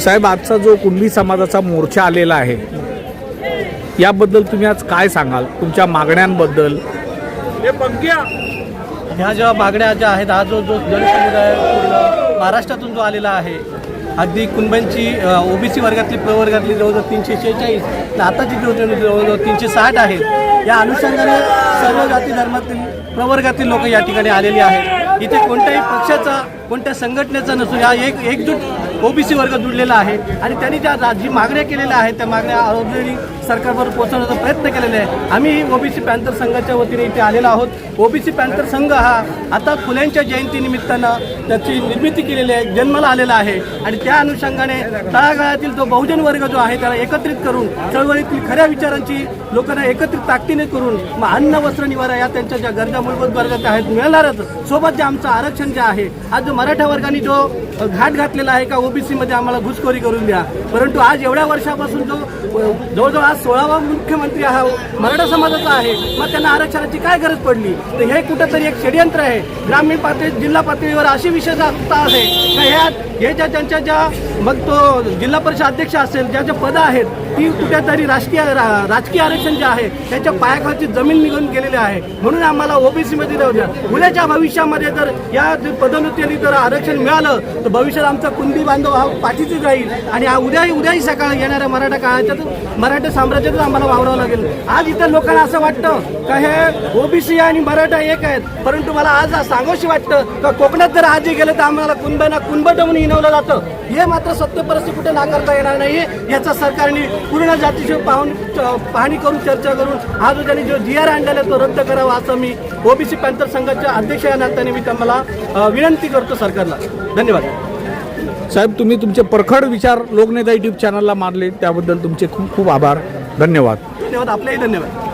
साहेब आजचा जो कुणबी समाजाचा मोर्चा आलेला आहे याबद्दल तुम्ही आज काय सांगाल? तुमच्या मागण्यांबद्दल? ह्या जेव्हा मागण्या ज्या आहेत हा जो जो जनसमुदाय पूर्ण महाराष्ट्रातून जो आलेला आहे अगदी कुणबांची ओबीसी वर्गातली प्रवर्गातली जवळजवळ तीनशे शेहेचाळीस आणि आताची जवळजवळ तीनशे साठ आहेत या अनुषंगाने सर्व जाती धर्मातील प्रवर्गातील लोक या ठिकाणी आलेली आहेत. इथे कोणत्याही पक्षाचा कोणत्या संघटनेचा नसून या एक एकजूट ओबीसी वर्ग जुडलेला आहे आणि त्यांनी ज्या जी मागण्या केलेल्या आहेत त्या मागण्या ऑलरेडी सरकारवर पोहोचवण्याचा प्रयत्न केलेला आहे आम्ही ओबीसी पॅन्थर संघाच्या वतीने इथे आलेलो आहोत. ओबीसी पॅन्थर संघ हा आता फुल्यांच्या जयंतीनिमित्तानं त्याची निर्मिती केलेली आहे जन्माला आलेला आहे. आणि त्या अनुषंगाने तळागाळातील जो बहुजन वर्ग जो आहे त्याला एकत्रित करून चळवळीतील खऱ्या विचारांची लोकांना एकत्रित ताकदीने करून मग अन्न वस्त्र निवारा या त्यांच्या ज्या गरजा मूलभूत गरजा आहेत मिळणारच. सोबत जे आमचं आरक्षण जे आहे आज जो मराठा वर्गाने जो घाट घातलेला आहे का ओबीसीमध्ये आम्हाला घुसखोरी करून द्या. परंतु आज एवढ्या वर्षापासून जो जवळजवळ आज सोळावा मुख्यमंत्री हा मराठा समाजाचा आहे मग त्यांना आरक्षणाची काय गरज पडली? तर हे कुठंतरी एक षडयंत्र आहे. ग्रामीण पातळी जिल्हा पातळीवर अशी विशेषता आहे. का ह्या हे ज्या त्यांच्या ज्या मग तो जिल्हा परिषद अध्यक्ष असेल ज्या ज्या पदं आहेत ती कुठेतरी राजकीय रा- राजकीय आरक्षण जे आहे त्याच्या पायाखालची जमीन निघून गेलेली आहे. म्हणून आम्हाला ओबीसीमध्ये द्या. उद्याच्या भविष्यामध्ये जर या पदोन्नतीने जर आरक्षण मिळालं तर भविष्यात आमचा कुंदी बांधव हा पाठीची जाईल. आणि हा उद्याही उद्याही सकाळ येणाऱ्या मराठा काळाच्यात मराठा साम्राज्यातच आम्हाला वावरावं लागेल. आज इथं लोकांना असं वाटतं का हे ओबीसी आणि मराठा एक आहेत? परंतु मला आज सांगोशी वाटतं का कोकणात जर आजही गेलं तर आम्हाला कुंभांना कुंभ म्हणून हिनवलं जातं? हे मात्र सत्य परिस्थिती कुठे नाकारता येणार नाही याचा सरकारने पूर्ण जातीशी पाहून पाहणी करून चर्चा करून हा जो त्यांनी जो जी आर आणलेला तो रद्द करावा असं मी ओबीसी पॅन्थर संघाच्या अध्यक्ष या नात्याने मी अ, विनंती करतो सरकारला. धन्यवाद. साहेब तुम्ही तुमचे परखड विचार लोकनेता युट्यूब चॅनलला मारले त्याबद्दल तुमचे खूप खूप आभार. धन्यवाद. धन्यवाद आपलेही धन्यवाद.